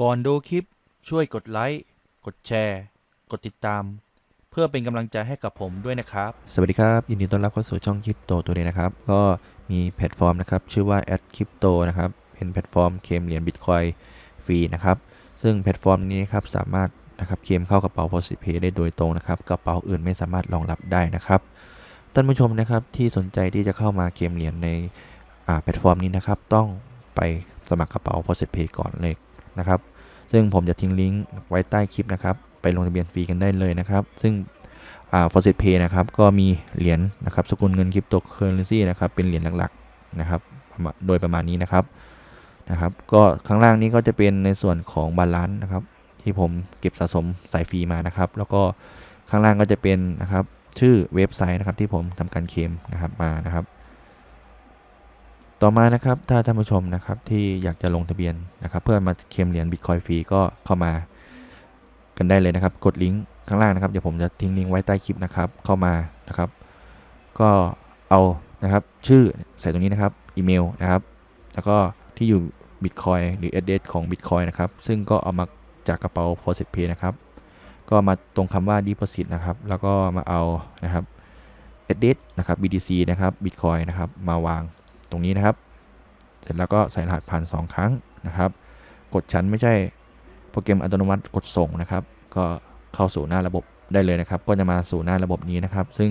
ก่อนดูคลิปช่วยกดไลค์ กดแชร์ กดติดตาม เพื่อเป็นกำลังใจให้กับผมด้วยนะครับ สวัสดีครับ ยินดีต้อนรับเข้าสู่ช่องคริปโตตัวนี้นะครับ ก็มีแพลตฟอร์มนะครับ ชื่อว่า a d Crypto นะครับ เป็นแพลตฟอร์มเคลมเหรียญบิตคอยฟรีนะครับ ซึ่งแพลตฟอร์มนี้นะครับสามารถนะครับเคลมเข้ากระเป๋า f o s i p a y ได้โดยตรงนะครับ กระเป๋าอื่นไม่สามารถรองรับได้นะครับท่านผู้ชมนะครับที่สนใจที่จะเข้ามาเคลมเหรียญในแพลตฟอร์มนี้นะครับ ต้องไปสมัครกระเป๋า f o s i p a y ก่อนเลย นะครับ ซึ่งผมจะทิ้งลิงก์ไว้ใต้คลิปนะครับ ไปลงทะเบียนฟรีกันได้เลยนะครับ ซึ่งอ่า f o r s e t Pay นะครับ ก็มีเหรียญนะครับ สกุลเงินคริปโตเคอเรนซีนะครับ เป็นเหรียญหลักๆนะครับ โดยประมาณนี้นะครับ นะครับ ก็ข้างล่างนี้ก็จะเป็นในส่วนของบาลานซ์นะครับ ที่ผมเก็บสะสมสายฟรีมานะครับ แล้วก็ข้างล่างก็จะเป็นนะครับ ชื่อเว็บไซต์นะครับที่ผมทำการเคลมนะครับมานะครับ ต่อมานะครับถ้าท่านผู้ชมนะครับที่อยากจะลงทะเบียนนะครับ เพื่อมาเคลมเหรียญบิตคอยฟรีก็เข้ามากันได้เลยนะครับ กดลิงก์ข้างล่างนะครับเดี๋ยวผมจะทิ้งลิงก์ไว้ใต้คลิปนะครับเข้ามานะครับ ก็เอานะครับชื่อใส่ตรงนี้นะครับอีเมลนะครับ แล้วก็ที่อยู่ Bitcoin หรือ address ของ Bitcoin นะครับ ซึ่งก็เอามาจากกระเป๋า f o r s e t Pay นะครับ ก็มาตรงคำว่า deposit นะครับ แล้วก็มาเอานะครับ address นะครับ BTC นะครับ Bitcoin นะครับ มาวาง ตรงนี้นะครับ เสร็จแล้วก็ใส่รหัสผ่าน 2 ครั้งนะครับ กดชั้นไม่ใช่โปรแกรมอัตโนมัติกดส่งนะครับ ก็เข้าสู่หน้าระบบได้เลยนะครับ ก็จะมาสู่หน้าระบบนี้นะครับ ซึ่ง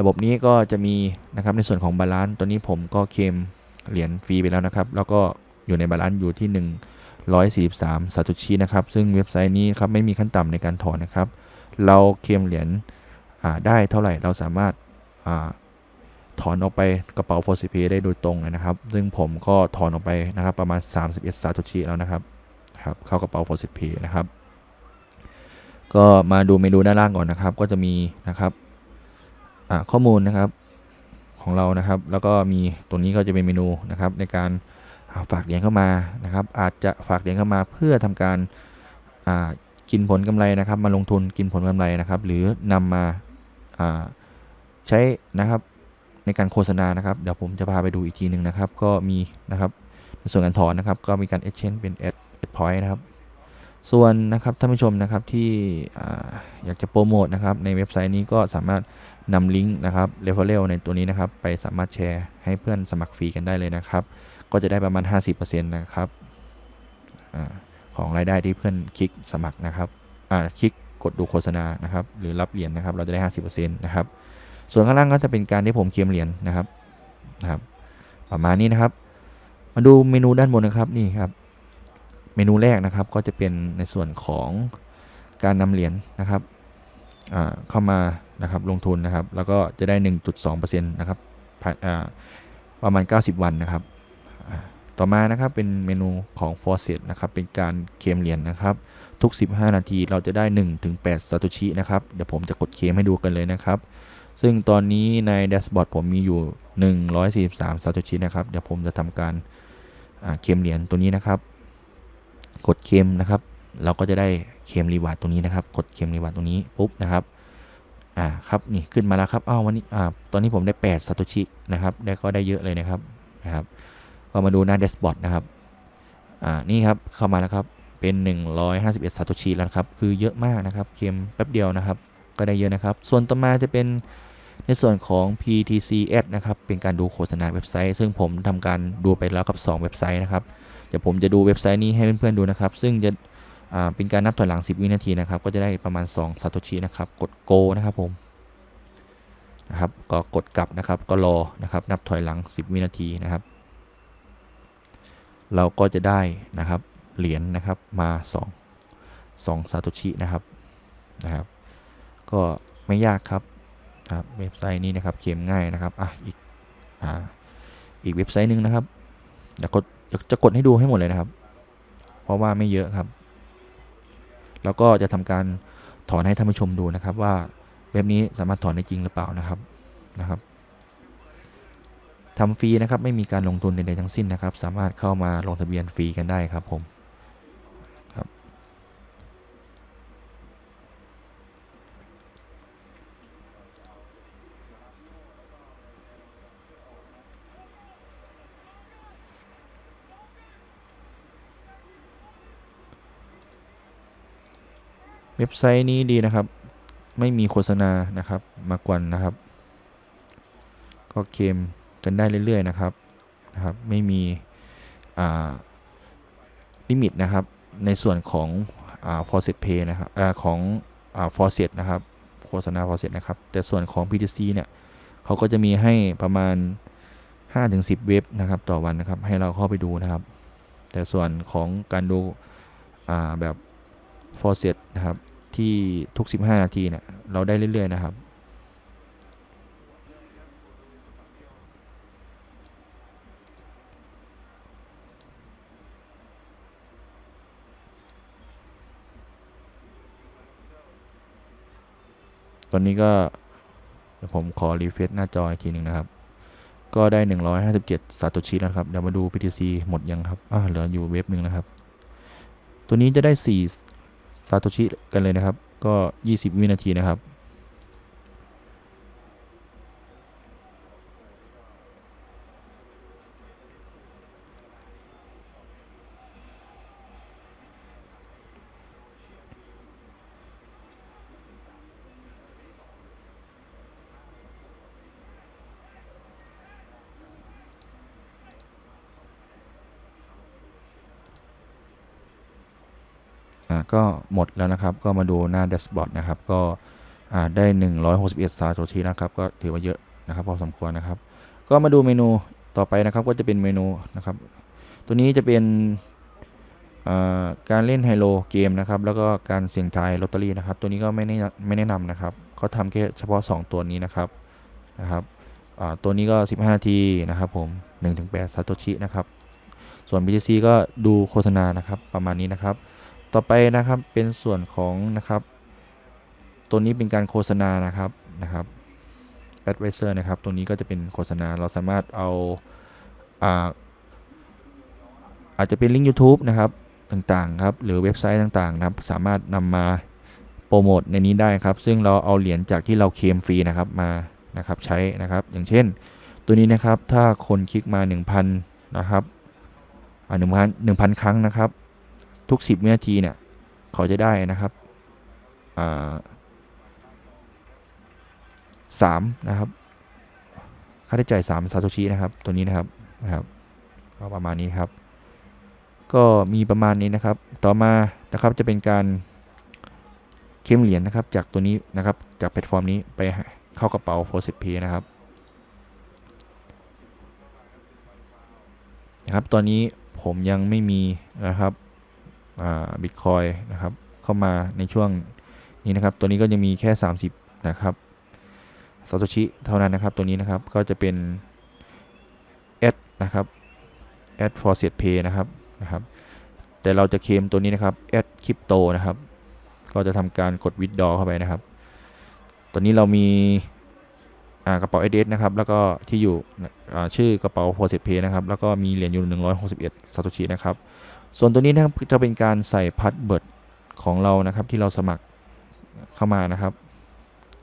ระบบนี้ก็จะมีนะครับในส่วนของบาลานซ์ตัวนี้ผมก็เคมเหรียญฟรีไปแล้วนะครับ แล้วก็อยู่ในบาลานซ์อยู่ที่ 143ซาโตชินะครับ ซึ่งเว็บไซต์นี้ครับไม่มีขั้นต่ำในการถอนนะครับ เราเคมเหรียญได้เท่าไหร่เราสามารถ ถอนออกไปกระเป๋า f o r s p a y ได้โดยตรงเลยนะครับ ซึ่งผมก็ถอนออกไปนะครับ ประมาณ 31 ซาโตชิแล้วนะครับครับเข้ากระเป๋า f o r s p a y นะครับ ก็มาดูเมนูด้านล่างก่อนนะครับ ก็จะมีนะครับอ่าข้อมูลนะครับของเรานะครับ แล้วก็มีตัวนี้ก็จะเป็นเมนูนะครับ ในการฝากเหรียญเข้ามานะครับ อาจจะฝากเหรียญเข้ามาเพื่อทำการอ่ากินผลกำไรนะครับ มาลงทุนกินผลกำไรนะครับ หรือนำมาอ่าใช้นะครับ ในการโฆษณานะครับ เดี๋ยวผมจะพาไปดูอีกทีหนึ่งนะครับ ก็มีนะครับในส่วนการถอนนะครับ ก็มีการ exchange เป็น add add point นะครับ ส่วนนะครับท่านผู้ชมนะครับที่อยากจะโปรโมทนะครับในเว็บไซต์นี้ก็สามารถนำลิงก์นะครับ referral ในตัวนี้นะครับ ไปสามารถแชร์ให้เพื่อนสมัครฟรีกันได้เลยนะครับ ก็จะได้ประมาณ 50%นะครับอของรายได้ที่เพื่อนคลิกสมัครนะครับคลิกกดดูโฆษณานะครับ หรือรับเหรียญนะครับ เราจะได้ 50%นะครับ ส่วนข้างล่างก็จะเป็นการที่ผมเคลมเหรียญนะครับนะครับ ประมาณนี้นะครับ มาดูเมนูด้านบนนะครับนี่ครับ เมนูแรกนะครับก็จะเป็นในส่วนของการนำเหรียญนะครับเข้ามานะครับลงทุนนะครับ แล้วก็จะได้ 1.2%นะครับภายอ่าประมาณ 90 วันนะครับ ต่อมานะครับเป็นเมนูของ f o r s e t นะครับ เป็นการเคมเหรียญนะครับ ทุก 15 นาทีเราจะได้ 1-8ซาโตชินะครับ เดี๋ยวผมจะกดเคมให้ดูกันเลยนะครับ ซึ่งตอนนี้ในแดชบอร์ดผมมีอยู่ 143ซาโตชินะครับ เดี๋ยวผมจะทำการเคลมเหรียญตัวนี้นะครับ กดเคลมนะครับ เราก็จะได้เคลมรีวาร์ดตรงนี้นะครับ กดเคลมรีวาร์ดตรงนี้ปุ๊บนะครับ อ่าครับนี่ขึ้นมาแล้วครับอ้าววันนี้อ่าตอนนี้ผมได้8ซาโตชินะครับ ได้ก็ได้เยอะเลยนะครับนะครับ ก็มาดูหน้าแดชบอร์ดนะครับ อ่านี่ครับเข้ามาแล้วครับ เป็น 151ซาโตชิแล้วครับ คือเยอะมากนะครับ เคลมแป๊บเดียวนะครับ ก็ได้เยอะนะครับ ส่วนต่อมาจะเป็น ในส่วนของ PTCS นะครับ เป็นการดูโฆษณาเว็บไซต์ ซึ่งผมทำการดูไปแล้วกับ 2 เว็บไซต์นะครับ เดี๋ยวผมจะดูเว็บไซต์นี้ให้เพื่อนๆดูนะครับ ซึ่งจะเป็นการนับถอยหลัง 10 วินาทีนะครับ ก็จะได้ประมาณ2ซาโตชินะครับ กด go นะครับผม นะครับ ก็กดกลับนะครับ ก็รอนะครับ นับถอยหลัง 10 วินาทีนะครับ เราก็จะได้นะครับ เหรียญนะครับ มา 2 2ซาโตชินะครับ นะครับ ก็ไม่ยากครับ ครับเว็บไซต์นี้นะครับเขียนง่ายนะครับอะอีกอ่าอีกเว็บไซต์หนึ่งนะครับเดี๋ยวกดจะกดให้ดูให้หมดเลยนะครับ เพราะว่าไม่เยอะครับ แล้วก็จะทำการถอนให้ท่านผู้ชมดูนะครับ ว่าเว็บนี้สามารถถอนได้จริงหรือเปล่านะครับนะครับทำฟรีนะครับไม่มีการลงทุนใดๆทั้งสิ้นนะครับ สามารถเข้ามาลงทะเบียนฟรีกันได้ครับผม เว็บไซต์นี้ดีนะครับ ไม่มีโฆษณานะครับมากวนนะครับ ก็เคมกันได้เรื่อยๆนะครับนะครับ ไม่มีอ่าลิมิตนะครับในส่วนของอ่า faucet pay นะครับอาของอ่า faucet นะครับโฆษณา faucet นะครับ แต่ส่วนของ PTC เนี่ยเขาก็จะมีให้ประมาณ 5-10 เว็บนะครับต่อวันนะครับ ให้เราเข้าไปดูนะครับ แต่ส่วนของการดูอ่าแบบ faucet นะครับ ที่ทุก 15 นาทีเนี่ยเราได้เรื่อยๆนะครับ ตอนนี้ก็เดี๋ยวผมขอรีเฟรชหน้าจออีกทีหนึ่งนะครับ ก็ได้ 157ซาโตชิแล้วครับ เดี๋ยวมาดู PTC หมดยังครับ อ่าเหลืออยู่เว็บหนึ่งนะครับ ตัวนี้จะได้ 4 ซาโตชิกันเลยนะครับ ก็ 20 วินาทีนะครับ ก็หมดแล้วนะครับ ก็มาดูหน้าแดชบอร์ดนะครับ ก็อ่าได้ 161 ซาโตชินะครับ ก็ถือว่าเยอะนะครับพอสมควรนะครับ ก็มาดูเมนูต่อไปนะครับ ก็จะเป็นเมนูนะครับ ตัวนี้จะเป็นการเล่นไฮโลเกมนะครับ แล้วก็การเสี่ยงทายลอตเตอรี่นะครับ ตัวนี้ก็ไม่แนะไม่แนะนำนะครับเขาทำแค่เฉพาะ 2 ตัวนี้นะครับนะครับตัวนี้ก็ 15 นาทีนะครับผม1-8ซาโตชินะครับ ส่วน BTC ก็ดูโฆษณานะครับประมาณนี้นะครับ ต่อไปนะครับเป็นส่วนของนะครับ ตัวนี้เป็นการโฆษณานะครับนะครับ advisor นะครับตรงนี้ก็จะเป็นโฆษณาเราสามารถเอาอาอาจจะเป็นลิงก์ YouTube นะครับต่างๆครับหรือเว็บไซต์ต่างๆนะครับ สามารถนำมาโปรโมทในนี้ได้ครับ ซึ่งเราเอาเหรียญจากที่เราเคมฟรีนะครับมานะครับใช้นะครับ อย่างเช่น ตัวนี้นะครับถ้าคนคลิกมา 1,000 นะครับอ่า1,000 1,000ครั้งนะครับ ทุก 10วินาทีเนี่ยเขาจะได้นะครับสามนะครับค่าใช้จ่าย3ซาโตชินะครับตัวนี้นะครับนะครับก็ประมาณนี้ครับ ก็มีประมาณนี้นะครับ ต่อมานะครับจะเป็นการเข้มเหรียญนะครับ จากตัวนี้นะครับจากแพลตฟอร์มนี้ไปเข้ากระเป๋า f o r s e t Pay นะครับนะครับ ตอนนี้ผมยังไม่มีนะครับ บิตคอยนะครับเข้ามาในช่วงนี้นะครับ ตัวนี้ก็ยังมีแค่ 30 นะครับซาโตชิเท่านั้นนะครับ ตัวนี้นะครับก็จะเป็น add นะครับ add for set pay นะครับนะครับ แต่เราจะเคมตัวนี้นะครับ add crypto นะครับ ก็จะทำการกด withdraw เข้าไปนะครับตัวนี้เรามีกระเป๋า SS นะครับ แล้วก็ที่อยู่ชื่อกระเป๋า for set pay นะครับ แล้วก็มีเหรียญอยู่ 161ซาโตชินะครับ ส่วนตัวนี้นะครับจะเป็นการใส่พัดเบิร์ดของเรานะครับที่เราสมัครเข้ามานะครับ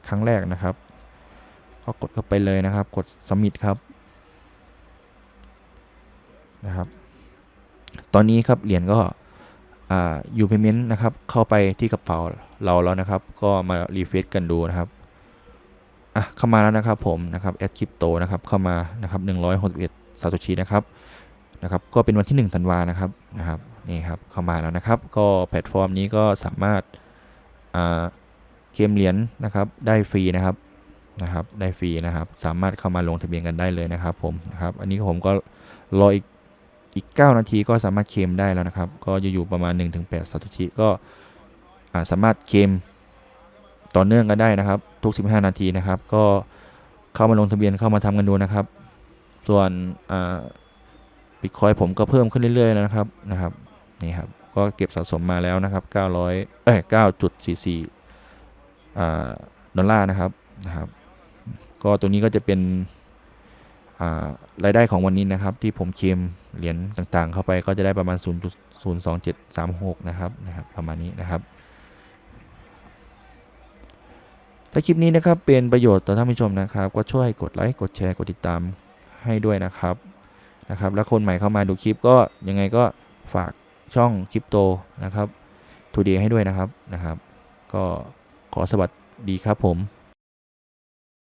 ครั้งแรกนะครับก็กดเข้าไปเลยนะครับ กด submit ครับนะครับ ตอนนี้ครับเหรียญก็อ่า u payment นะครับ เข้าไปที่กระเป๋าเราแล้วนะครับ ก็มารีเฟซกันดูนะครับอะเข้ามาแล้วนะครับผมนะครับ add crypto นะครับเข้ามานะครับ161ซาโตชินะครับ นะครับก็เป็นวันที่ 1 ธันวานะครับนะครับนี่ครับเข้ามาแล้วนะครับ ก็แพลตฟอร์มนี้ก็สามารถาเคลมเหรียญนะครับได้ฟรีนะครับนะครับได้ฟรีนะครับ สามารถเข้ามาลงทะเบียนกันได้เลยนะครับผมนะครับอันนี้ผมก็รออีกอีก 9 นาทีก็สามารถเคลมได้แล้วนะครับ ก็จะอยู่ประมาณ 1-8ซาโตชิก็สามารถเคลมต่อเนื่องกันได้นะครับ ทุก 15 นาทีนะครับ ก็เข้ามาลงทะเบียนเข้ามาทำกันดูนะครับ ส่วนอ่า บิตคอยผมก็เพิ่มขึ้นเรื่อยๆนะครับนะครับนี่ครับก็เก็บสะสมมาแล้วนะครับ 900เอ้ย9.44อ่าดอลลาร์นะครับนะครับ ก็ตัวนี้ก็จะเป็นอ่ารายได้ของวันนี้นะครับ ที่ผมเคลมเหรียญต่างๆ เข้าไปก็จะได้ประมาณ 0.02736 นะครับนะครับประมาณนี้นะครับถ้าคลิปนี้นะครับเป็นประโยชน์ต่อท่านผู้ชมนะครับ ก็ช่วยกดไลค์กดแชร์กดติดตามให้ด้วยนะครับ นะครับ แล้วคนใหม่เข้ามาดูคลิปก็ยังไงก็ฝากช่องคริปโตนะครับทูดีให้ด้วยนะครับนะครับ ก็ขอสวัสดีครับผม